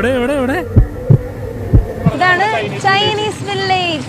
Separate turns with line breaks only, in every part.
എവിടെ എവിടെ എവിടെ?
ഇതാണ് ചൈനീസ് വില്ലേജ്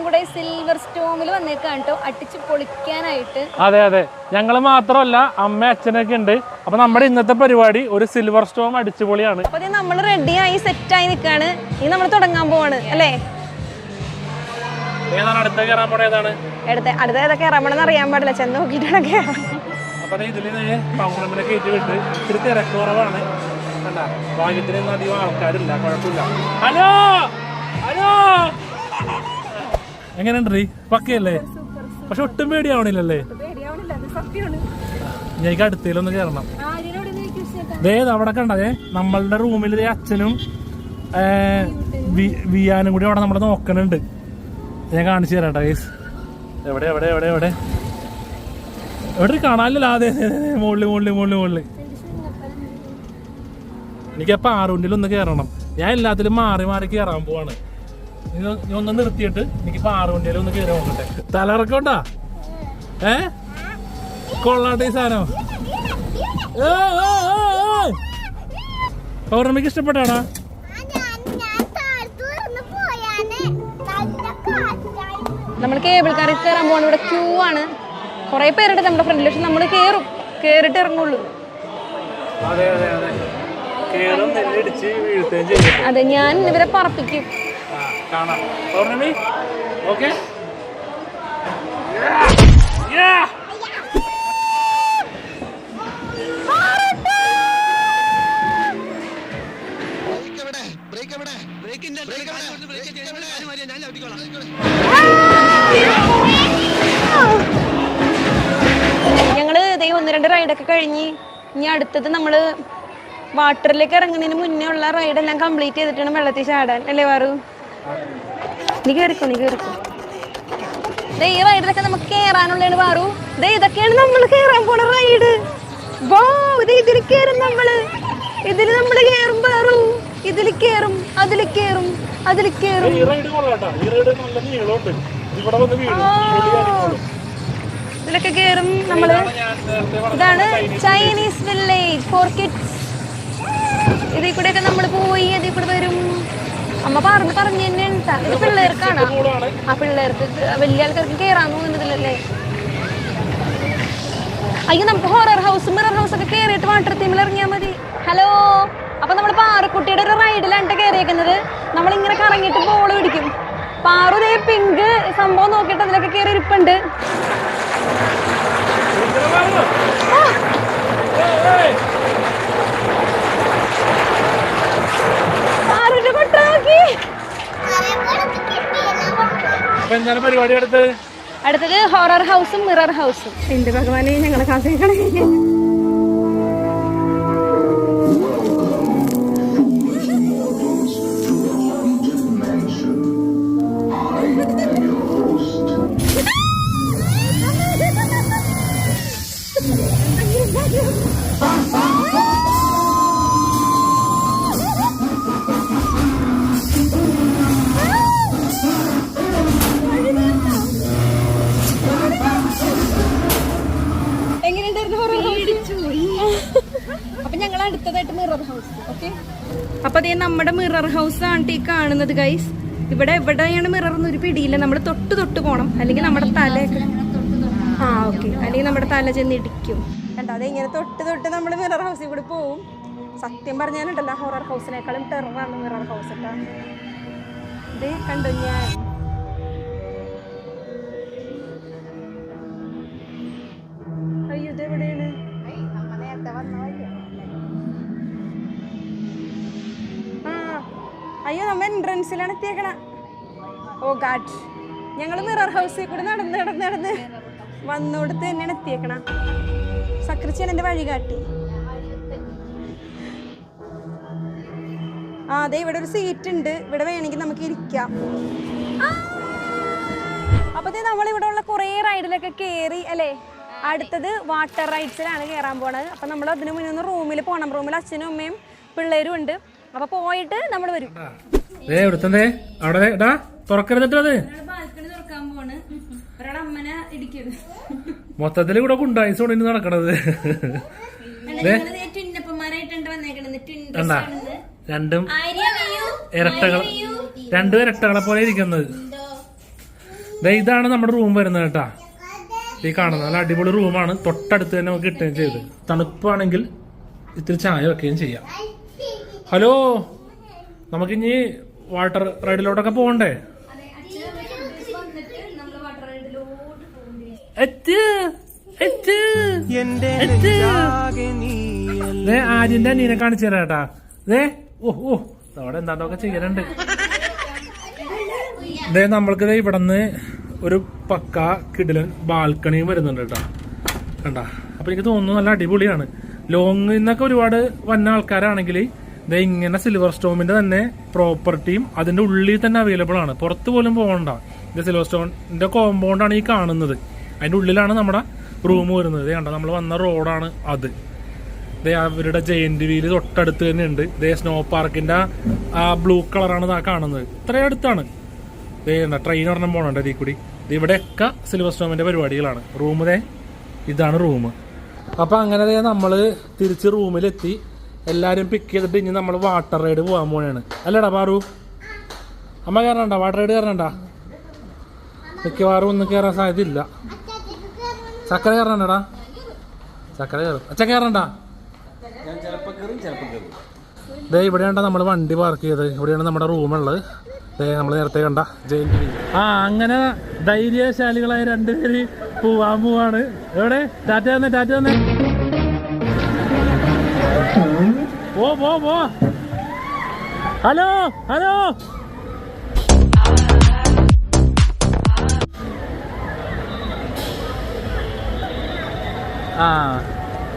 കൂടെ സിൽവർ സ്റ്റോമിൽ വന്നേക്കാണ് കേട്ടോ അടിച്ച് പൊളിക്കാനായിട്ട്.
അതെ അതെ. ഞങ്ങൾ മാത്രമല്ല അമ്മ അച്ഛനൊക്കെ ഉണ്ട്. അപ്പൊ നമ്മുടെ ഇന്നത്തെ പരിപാടി ഒരു സിൽവർ സ്റ്റോം അടിച്ചുപൊളിയാണ്
അപ്പൊ നമ്മൾ റെഡിയായി സെറ്റായി നിൽക്കാണ് ഇനി നമ്മൾ തുടങ്ങാൻ പോവാണ് അല്ലേ?
ഏതാണ് അടുത്ത കയറാൻ പോണ ഏതാണ്?
അടുത്ത അടുത്ത ഏതൊക്കെ ഇറങ്ങണമെന്ന് അറിയാൻ പാടില്ല. ചെന്ന് നോക്കിയിട്ടാണ് കയറാം
അപ്പൊ ഇതിൽ നിന്ന് പൗർണമിനെ കയറ്റി വിട്ട് ഇത്തിരി തിരക്ക് കുറവാണ് അല്ല ഭാഗ്യത്തിനൊന്നും അധികം ആൾക്കാരില്ല കുഴപ്പമില്ല. ഹലോ? ഹലോ? എങ്ങനെയുണ്ട് പക്കയല്ലേ? പക്ഷെ ഒട്ടും പേടിയാവണില്ലല്ലേ? എനിക്ക് അടുത്തേലൊന്ന് കയറണം. ദേ അവിടെ കണ്ടതേ നമ്മളുടെ റൂമിൽ അച്ഛനും വിയാനും കൂടി അവിടെ നമ്മളെ നോക്കണുണ്ട്. ഞാൻ കാണിച്ചു തരാം കേട്ടോ എവിടെ എവിടെ എവിടെ എവിടെ? എവിടെ കാണാനില്ല അതെ മുകളിൽ മുകളിൽ മുകളിൽ മുകളിൽ എനിക്കപ്പോൾ ആറുണ്ടിൽ ഒന്ന് കയറണം ഞാൻ എല്ലാത്തിലും മാറി മാറി കയറാൻ പോവാണ്. ഒന്ന് നിർത്തിയിട്ട് എനിക്കിപ്പോൾ ആറുണ്ടിൽ ഒന്ന് കയറി നോക്കട്ടെ. തലറക്കോട്ടാ ഏ? കൊള്ളാട്ടെ ഈ സാധനം. പൗർണമിക്ക് ഇഷ്ടപ്പെട്ടാണോ
നമ്മൾ കേബിൾ കാറിൽ കയറാൻ പോകണം ഇവിടെ ക്യൂ ആണ്. കുറെ പേരുണ്ട് നമ്മുടെ ഫ്രണ്ടിൽ പക്ഷെ നമ്മൾ കയറും കേറിട്ട് ഇറങ്ങുള്ളൂ.
അതെ ഞാൻ ഇവരെ
പറപ്പിക്കും ഞാൻ ഇവരെ പറപ്പിക്കും.
ആ,
ദൈവം ഒന്ന് രണ്ട് റൈഡൊക്കെ കഴിഞ്ഞ് ഇനി അടുത്തത് നമ്മൾ വാട്ടറിലേക്ക് ഇറങ്ങുന്നതിന് മുന്നേ ഉള്ള റൈഡെല്ലാം കംപ്ലീറ്റ് ചെയ്തിട്ടാണ് വെള്ളത്തിൽ ചാടാൻ. അല്ലേ വാറു? നീ കേറിക്കോ നീ കേറിക്കോ. ദേ ഈ റൈഡിലൊക്കെ നമുക്ക് കേറാനുള്ളതാണ് വാറു. ദേ ഇതൊക്കെയാണ് നമ്മൾ കയറാൻ പോണ റൈഡ് വോ ദേ ഇതിൽ കേറും നമ്മൾ. ഇതിൽ നമ്മൾ കയറും വാറു. ഇതിൽ കേറും അതിൽ കേറും അതിൽ
ഈ ഈ നീളമുണ്ട്. ഇവിടെ വന്ന് വീഴും.
ഇതിലൊക്കെ
നേരത്തെ പറഞ്ഞ
ഇതാണ് ചൈനീസ് വില്ലേജ് ഫോർ കിഡ്സ് ഇതിൽ കൂടെയൊക്കെ നമ്മൾ പോയി അതിൽ കൂടെ വരും. അമ്മ പറഞ്ഞു പറഞ്ഞു തന്നെ ഉണ്ടാ ഇത് പിള്ളേർക്കാണ്. ആ പിള്ളേർക്ക് വലിയ ആൾക്കാർക്ക് കയറാൻ തോന്നുന്നതിലല്ലേ അയ്യോ നമുക്ക് ഹോറർ ഹൗസ് മിറർ ഹൗസ് ഒക്കെ കയറിയിട്ട് വാട്ടർ തീമിൽ ഇറങ്ങിയാൽ മതി. ഹലോ അപ്പൊ നമ്മൾ പാറക്കുട്ടിയുടെ ഒരു റൈഡിലാണ് കയറിയേക്കുന്നത് നമ്മൾ ഇങ്ങനെ കറങ്ങിയിട്ട് ബോൾ പിടിക്കും. പാറു ദേ പിങ്ക് സംഭവം നോക്കിയിട്ട് അതിലൊക്കെ കയറി ഇരിപ്പുണ്ട് പാറുവിന്റെ കൊട്ട നോക്കി
അപ്പൊ എന്താണ് പരിപാടി അടുത്ത്
അടുത്തത് ഹൊറർ ഹൗസും മിറർ ഹൗസും എന്റെ ഭഗവാനെ ഞങ്ങളെ കാത്തിരിക്കണേ. ഓക്കെ അപ്പൊ അതേ നമ്മുടെ മിറർ ഹൗസ് ആണ് ഈ കാണുന്നത് ഗൈസ് ഇവിടെ എവിടെയാണ് മിറർ ഒരു പിടിയില്ല. നമ്മൾ തൊട്ട് തൊട്ട് പോണം. അല്ലെങ്കിൽ നമ്മുടെ തലയൊക്കെ ആ ഓക്കെ അല്ലെങ്കിൽ നമ്മുടെ തല ചെന്ന് ഇടിക്കും. കണ്ടോ? അതെ ഇങ്ങനെ തൊട്ട് തൊട്ട് നമ്മൾ മിറർ ഹൗസിൽ കൂടി പോവും. സത്യം പറഞ്ഞാലുണ്ടല്ലോ ഹൊറർ ഹൗസിനേക്കാളും ടെററാണ് മിറർ ഹൗസ് കേട്ടോ ഇത് കണ്ടു ഞാൻ? അയ്യോ നമ്മൾ എൻട്രൻസിലാണ് എത്തിയേക്കണ. ഓ ഗാഡ് ഞങ്ങൾ മിറർ ഹൗസിൽ കൂടെ നടന്ന് നടന്ന് നടന്ന് വന്നോടത്ത് തന്നെയാണ് എത്തിയേക്കണ. സക്രിച്ചാൻ എന്റെ വഴി കാട്ടി. ആ അതെ ഇവിടെ ഒരു സീറ്റ് ഉണ്ട്. ഇവിടെ വേണമെങ്കിൽ നമുക്ക് ഇരിക്കാം. നമ്മൾ ഇവിടെ ഉള്ള കുറേ റൈഡിലൊക്കെ കയറി അല്ലേ? അടുത്തത് വാട്ടർ റൈഡ്സിലാണ് കയറാൻ പോണത്. അപ്പൊ നമ്മൾ അതിന് മുന്നേ ഒന്ന് റൂമിൽ പോകണം റൂമിൽ അച്ഛനും അമ്മയും പിള്ളേരും ഉണ്ട്. അപ്പൊ പോയിട്ട് നമ്മൾ വരും.
ഏ ഇവിടുത്തെ അവിടെ തുറക്കരുത് തുറക്കരുതിട്ടോ അത്.
ബാൽക്കണി തുറക്കാൻ പോണ് ഒരാൾ അമ്മനെ ഇടിക്കരുത്.
മൊത്തത്തിൽ ഇവിടെ കുണ്ടായിസ് കൊണ്ടിന് നടക്കണത്. രണ്ടും ഇരട്ടകൾ രണ്ടും ഇരട്ടകളെ പോലെ ഇരിക്കുന്നത്. ദേ ഇതാണ് നമ്മുടെ റൂം വരുന്നത് കേട്ടാ. ഈ കാണുന്നത് നല്ല അടിപൊളി റൂമാണ്. തൊട്ടടുത്ത് തന്നെ നമുക്ക് കിട്ടുകയും ചെയ്ത്. തണുപ്പാണെങ്കിൽ ഇത്തിരി ചായ വെക്കുകയും ചെയ്യാം. ഹലോ നമുക്കിനി വാട്ടർ റൈഡിലോട്ടൊക്കെ പോകണ്ടേ? ആര്യന്റെ നീനെ കാണിച്ചു തരാം കേട്ടാ. ദേ ഓ ഓ അവിടെ എന്താണ്ടൊക്കെ ചെയ്യലുണ്ട്. ദേ നമ്മൾക്ക് ഇവിടെ നിന്ന് ഒരു പക്ക കിടിലൻ ബാൽക്കണിയും വരുന്നുണ്ട് കേട്ടാ. കണ്ടാ? അപ്പൊ എനിക്ക് തോന്നുന്നു നല്ല അടിപൊളിയാണ്. ലോങ് നിന്നൊക്കെ ഒരുപാട് വന്ന ആൾക്കാരാണെങ്കിൽ ദേ ഇങ്ങനെ സിൽവർ സ്റ്റോമിന്റെ തന്നെ പ്രോപ്പർട്ടിയും അതിന്റെ ഉള്ളിൽ തന്നെ അവൈലബിൾ ആണ്. പുറത്ത് പോലും പോകണ്ട. ഇത് സിൽവർ സ്റ്റോണിന്റെ കോമ്പൗണ്ടാണ് ഈ കാണുന്നത്. അതിന്റെ ഉള്ളിലാണ് നമ്മുടെ റൂം വരുന്നത്. ദേ കണ്ടോ നമ്മൾ വന്ന റോഡാണ് അത്. ദേ അവരുടെ ജയന്റ് വീൽ തൊട്ടടുത്ത് തന്നെ ഉണ്ട് ദേ സ്നോ പാർക്കിന്റെ ആ ബ്ലൂ കളറാണ് ഇതാ കാണുന്നത്. ഇത്രയും അടുത്താണ്. ദേ ട്രെയിൻ ഒരെണ്ണം പോകണുണ്ട് ഇതിൽ കൂടി ഇവിടെയൊക്കെ സിൽവർ സ്റ്റോമിന്റെ പരിപാടികളാണ്. റൂം ദേ ഇതാണ് റൂം അപ്പൊ അങ്ങനെ നമ്മൾ തിരിച്ച് റൂമിലെത്തി എല്ലാരും പിക്ക് ചെയ്തിട്ട് ഇനി നമ്മൾ വാട്ടർ റൈഡ് പോകാൻ പോണേണ് അല്ലടാ പാറു. അമ്മ കയറണ്ട വാട്ടർ റൈഡ് കയറണ്ട മിക്കവാറും ഒന്നും കയറാൻ സാധ്യത ഇല്ല ചക്കര കയറണ്ടടാ ചക്കര കയറും അച്ഛ കയറണ്ട ദേ ഇവിടെയാണ് നമ്മൾ വണ്ടി പാർക്ക് ചെയ്തത്. ഇവിടെയാണ് നമ്മുടെ റൂമുള്ളത് ദേ നമ്മൾ നേരത്തെ കണ്ട ജയിൽ ആ അങ്ങനെ ധൈര്യശാലികളായ രണ്ടുപേര് പോവാൻ പോവാണ്. എവിടെ? ടാറ്റ തന്നെ ടാറ്റ തന്നെ പോ പോ പോ. Hello hello. ആ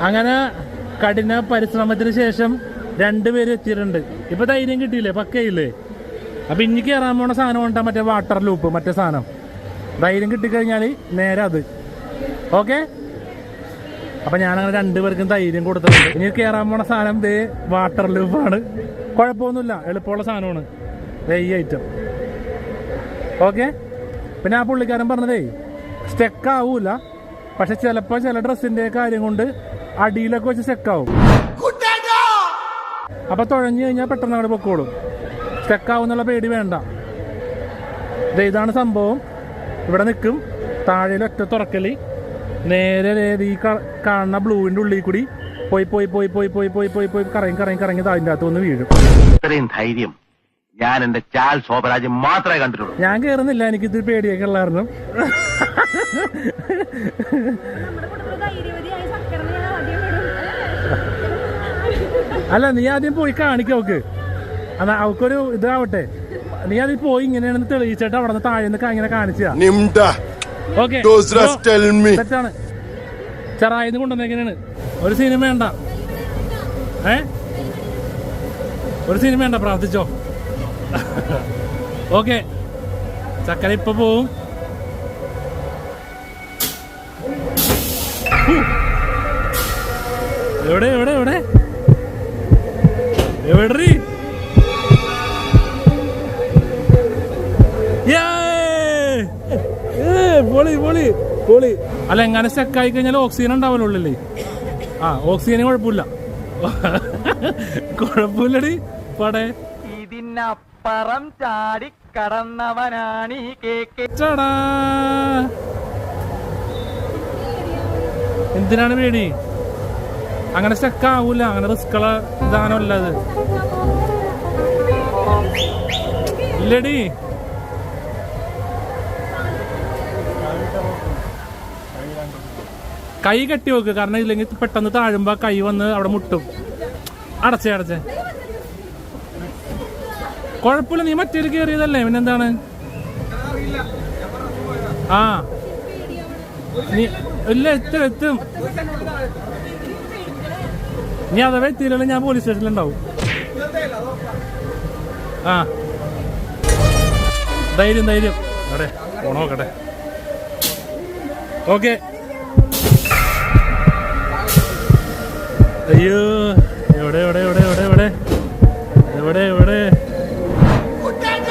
അങ്ങനെ കഠിന പരിശ്രമത്തിന് ശേഷം രണ്ടുപേരും എത്തിയിട്ടുണ്ട്. ഇപ്പൊ ധൈര്യം കിട്ടിയില്ലേ? പക്കയില്ലേ? അപ്പൊ ഇനി കയറാൻ പോണ സാധനം കൊണ്ടാ മറ്റേ വാട്ടർ ലൂപ്പ് മറ്റേ സാധനം. ധൈര്യം കിട്ടിക്കഴിഞ്ഞാൽ നേരെ അത്. ഓക്കെ അപ്പൊ ഞാനങ്ങനെ രണ്ടുപേർക്കും ധൈര്യം കൊടുത്തിട്ടുണ്ട്. ഇനി കയറാൻ പോണ സാധനം ദേ വാട്ടർ ലൂപ്പാണ് കുഴപ്പമൊന്നുമില്ല. എളുപ്പമുള്ള സാധനമാണ്. ദേ ഈ ഐറ്റം ഓക്കെ പിന്നെ ആ പുള്ളിക്കാരൻ പറഞ്ഞതേ സ്റ്റെക്ക് ആവൂല. പക്ഷെ ചിലപ്പോ ചില ഡ്രസ്സിന്റെ കാര്യം കൊണ്ട് അടിയിലൊക്കെ വെച്ച് സ്റ്റെക്ക് ആവും. അപ്പൊ തുഴഞ്ഞു കഴിഞ്ഞാൽ പെട്ടെന്ന് അവിടെ പൊക്കോളും. സ്റ്റെക്ക് ആവുന്നുള്ള പേടി വേണ്ട. ഇതാണ് സംഭവം. ഇവിടെ നിൽക്കും. താഴെ ഒറ്റ തുറക്കൽ. നേരെ നേരെ ഈ കാണുന്ന ബ്ലൂവിന്റെ ഉള്ളിൽ കൂടി പോയി പോയി പോയി പോയി പോയി പോയി പോയി പോയി കറങ്ങി കറങ്ങി കറങ്ങി അതിന്റെ അകത്ത് വന്ന് വീഴും.
ഇത്രയും ധൈര്യം ഞാൻ എന്റെ ചാൽ ശോഭരാജ് മാത്രമേ കണ്ടിട്ടുള്ളൂ.
ഞാൻ കേറുന്നില്ല എനിക്ക് ഇത് പേടിയൊക്കെ ഉള്ളായിരുന്നു. അല്ല നീ ആദ്യം പോയി കാണിക്ക അവക്ക്. അതാ അവക്കൊരു ഇതാവട്ടെ. നീ അതിൽ പോയി ഇങ്ങനെയാണെന്ന് തെളിയിച്ചിട്ട് അവിടെ നിന്ന് താഴെ നിന്ന് ഇങ്ങനെ കാണിച്ചാ okay.
Those rats tell me.
തെറ്റാണ്. ഒരു സിനിമ വേണ്ട. ഏ? ഒരു സിനിമ വേണ്ട പ്രാർത്ഥിച്ചോ. ഓക്കെ. ചക്കര ഇപ്പൊ പോവും. എവിടെ എവിടെ എവിടെ? എവിടെ പൊളി പൊളി പൊളി. അല്ല എങ്ങനെ സ്റ്റക്ക് ആയി കഴിഞ്ഞാൽ ഓക്സിജൻ ഉണ്ടാവല്ലോ ആ ഓക്സിജന് കുഴപ്പമില്ല. കുഴപ്പമില്ലടി പടേ.
ഇതിനപ്പുറം ചാടി കടന്നവനാണ് ഈ കേക്ക്
എന്തിനാണ് പേടി? അങ്ങനെ സ്റ്റക്ക് ആവൂല അങ്ങനെ റിസ്ക്കുള്ള ഇതാണല്ല അത്. ഇല്ലടി. കൈ കെട്ടി വെക്കുക കാരണം ഇല്ലെങ്കിൽ പെട്ടെന്ന് താഴുമ്പോ കൈ വന്ന് അവിടെ മുട്ടും. അടച്ചേ അടച്ചേ. കുഴപ്പമില്ല നീ മറ്റേൽ കയറിയതല്ലേ പിന്നെന്താണ്? ആ. നീ ഇല്ല എത്തും എത്തും. നീ അഥവാ എത്തിയില്ലെങ്കിൽ ഞാൻ പോലീസ് സ്റ്റേഷനിലുണ്ടാവും ആ. ധൈര്യം ധൈര്യം. അവിടെ പോണോക്കട്ടെ ഓക്കെ. അയ്യോ എവിടെ എവിടെ എവിടെ എവിടെ എവിടെ? എവിടെ എവിടെ?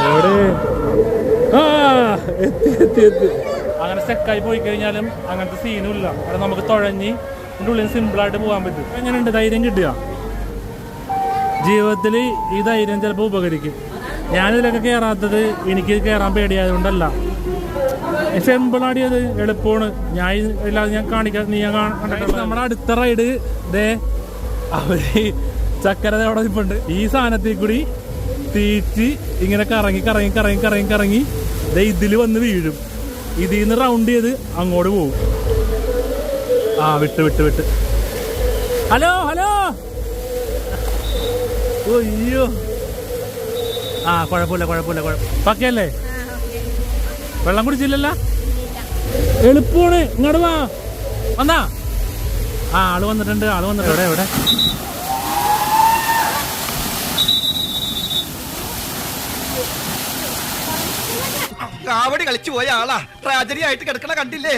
എവിടെ? ആ എത്തി എത്തി എത്തി. അങ്ങനെ സ്റ്റെക്കായി പോയി കഴിഞ്ഞാലും അങ്ങനത്തെ സീനും ഇല്ല. അവിടെ നമുക്ക് തുഴഞ്ഞ് എന്റെ ഉള്ളിൽ സിമ്പിളായിട്ട് പോകാൻ പറ്റും. എങ്ങനെയുണ്ട്? ധൈര്യം കിട്ടുക ജീവിതത്തിൽ ഈ ധൈര്യം ചിലപ്പോൾ ഉപകരിക്കും. ഞാനിതിലൊക്കെ കയറാത്തത് എനിക്ക് കയറാൻ പേടിയായതുകൊണ്ടല്ല. സിമ്പിളാടിയത് എളുപ്പമാണ്. ഞാൻ ഇല്ലാതെ ഞാൻ കാണിക്കാൻ നീ ഞാൻ കണ്ടിട്ടുള്ള നമ്മുടെ അടുത്ത റൈഡ് ദേ അവർ ചക്കര അവിടെ നിൽപ്പുണ്ട് ഈ സാധനത്തിൽ കൂടി തീറ്റ് ഇങ്ങനെ കറങ്ങി കറങ്ങി കറങ്ങി കറങ്ങി കറങ്ങി ദേ ഇതിൽ വന്ന് വീഴും. ഇതിൽ നിന്ന് റൗണ്ട് ചെയ്ത് അങ്ങോട്ട് പോകും ആ വിട്ട് വിട്ട് വിട്ട്. Hello hello! അയ്യോ. ആ കുഴപ്പമില്ല കുഴപ്പമില്ല കുഴപ്പം പക്കയല്ലേ? വെള്ളം കുടിച്ചില്ലല്ല? എളുപ്പമാണ് ഇങ്ങോട്ട് വാ. വന്നാ. ആ ആൾ വന്നിട്ടുണ്ട് ആൾ വന്നിട്ടുണ്ട്. എവിടെ എവിടെ?
കാവടി കളിച്ചു പോയ ആളാ. ട്രാജഡി ആയിട്ട് കിടക്കണ കണ്ടില്ലേ?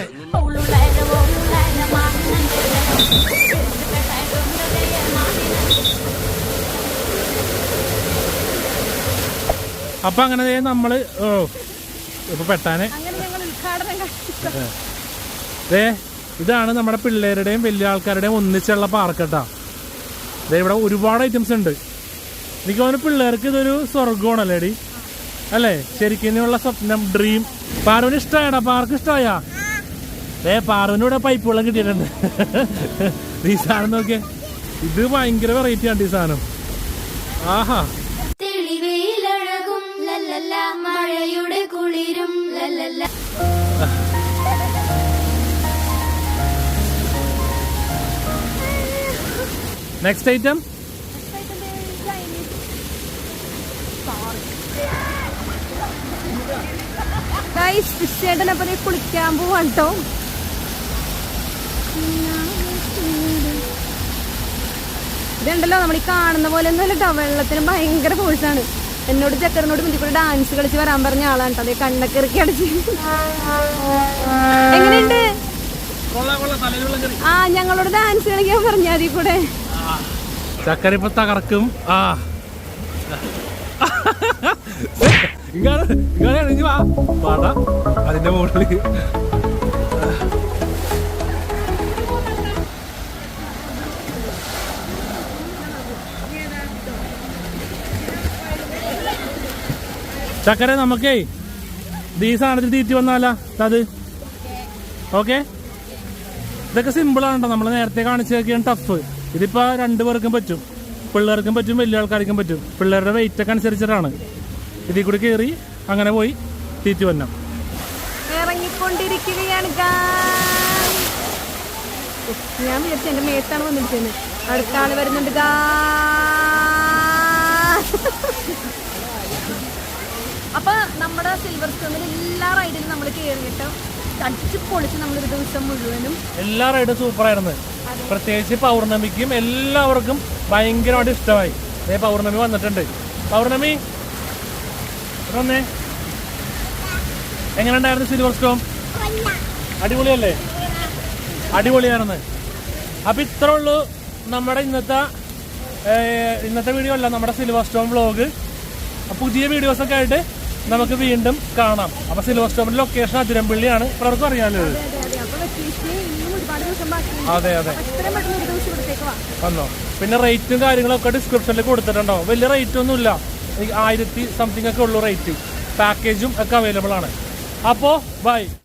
അപ്പൊ അങ്ങനെ ദേ നമ്മൾ ഓ ഇപ്പൊ പെട്ടാനെ. ദേ ഇതാണ് നമ്മുടെ പിള്ളേരുടെയും വലിയ ആൾക്കാരുടെയും ഒന്നിച്ചുള്ള പാർക്ക് കേട്ടാ ദേ ഇവിടെ ഒരുപാട് ഐറ്റംസ് ഉണ്ട്. എനിക്ക് തോന്നുന്നു പിള്ളേർക്ക് ഇതൊരു സ്വർഗമാണല്ലേ ഡി അല്ലേ? ശരിക്കും സ്വപ്നം ഡ്രീം പാർവിന് ഇഷ്ടമായടാ പാർക്ക് ഇഷ്ടമായാ ഏ പാർവിന് ഇവിടെ പൈപ്പ് വെള്ളം കിട്ടിയിട്ടുണ്ട് ഈ സാധനം നോക്കിയേ. ഇത് ഭയങ്കര വെറൈറ്റി ആണ് ഈ സാധനം. ആഹാ. നെക്സ്റ്റ് ഐറ്റം
ചേട്ടൻ അപ്പൊ ദേ കുളിക്കാൻ പോവാണ് കേട്ടോ ഇതുണ്ടല്ലോ നമ്മൾ ഈ കാണുന്ന പോലെ ഒന്നും കേട്ടോ വെള്ളത്തിന് ഭയങ്കര ഫോഴ്സാണ് എന്നോട് ചക്കറിനോട് മുന്നിൽ കൂടെ ഡാൻസ് കളിച്ച് വരാൻ പറഞ്ഞ ആളാണ് കേട്ടോ അതേ കണ്ണൊക്കെ ഇറക്കി അടിച്ച്. എങ്ങനെയുണ്ട്? ആ ഞങ്ങളോട് ഡാൻസ് കളിക്കാൻ പറഞ്ഞാ അതിൽ കൂടെ.
ചക്കര ഇപ്പൊ തകർക്കും. ആ. അതിന്റെ മുകളിൽ. ചക്കര നമുക്കേ ഈ സാധനത്തിൽ തീറ്റി വന്നാലാ അത്. ഓക്കെ? ഇതൊക്കെ സിമ്പിളാണ് കേട്ടോ നമ്മൾ നേരത്തെ കാണിച്ചതൊക്കെയാണ് ടഫ് ഇതിപ്പോ രണ്ടു പേർക്കും പറ്റും. പിള്ളേർക്കും പറ്റും വലിയ ആൾക്കാർക്കും പറ്റും. പിള്ളേരുടെ വെയിറ്റ് ഒക്കെ അനുസരിച്ചിട്ടാണ്. ഇതിൽ കൂടി കയറി അങ്ങനെ പോയി തീറ്റി വന്നം.
ഇറങ്ങിക്കൊണ്ടിരിക്കുകയാണ് ഞാൻ വിചാരിച്ചു എന്റെ മേത്താണ് വന്നിരിക്കുന്നത്. അടുത്ത ആൾ വരുന്നുണ്ട്. അപ്പൊ നമ്മുടെ സിൽവർ സ്റ്റോണിൽ എല്ലാ റൈഡിലും നമ്മൾ കയറിയിട്ട് അടിച്ച് പൊളിച്ച് നമ്മൾ ഒരു ദിവസം മുഴുവനും
എല്ലാ റൈഡും സൂപ്പറായിരുന്നു പ്രത്യേകിച്ച് പൗർണമിക്കും എല്ലാവർക്കും ഭയങ്കരമായിട്ട് ഇഷ്ടമായി. ദേ പൗർണമി വന്നിട്ടുണ്ട്. പൗർണമി വന്നേ. എങ്ങനെ ഉണ്ടായിരുന്നു സിൽവർ സ്റ്റോം അടിപൊളിയല്ലേ? അടിപൊളിയായിരുന്നു അപ്പം ഇത്രേ ഉള്ളൂ നമ്മുടെ ഇന്നത്തെ ഇന്നത്തെ വീഡിയോ അല്ല നമ്മുടെ സിൽവർ സ്റ്റോം വ്ളോഗ് പുതിയ വീഡിയോസൊക്കെ ആയിട്ട് നമുക്ക് വീണ്ടും കാണാം. അപ്പൊ സിൽവർ സ്റ്റോമിന്റെ ലൊക്കേഷൻ അതിരമ്പള്ളിയാണ്. പലർക്കും അറിയാമല്ലോ ഇത്.
അതെ അതെ.
വന്നോ. പിന്നെ റേറ്റും കാര്യങ്ങളൊക്കെ ഡിസ്ക്രിപ്ഷനിൽ കൊടുത്തിട്ടുണ്ടോ വലിയ റേറ്റ് ഒന്നും ഇല്ല ഈ ആയിരത്തി സംതിങ് ഒക്കെ ഉള്ളു റേറ്റ് പാക്കേജും ഒക്കെ അവൈലബിൾ ആണ്. അപ്പോ ബൈ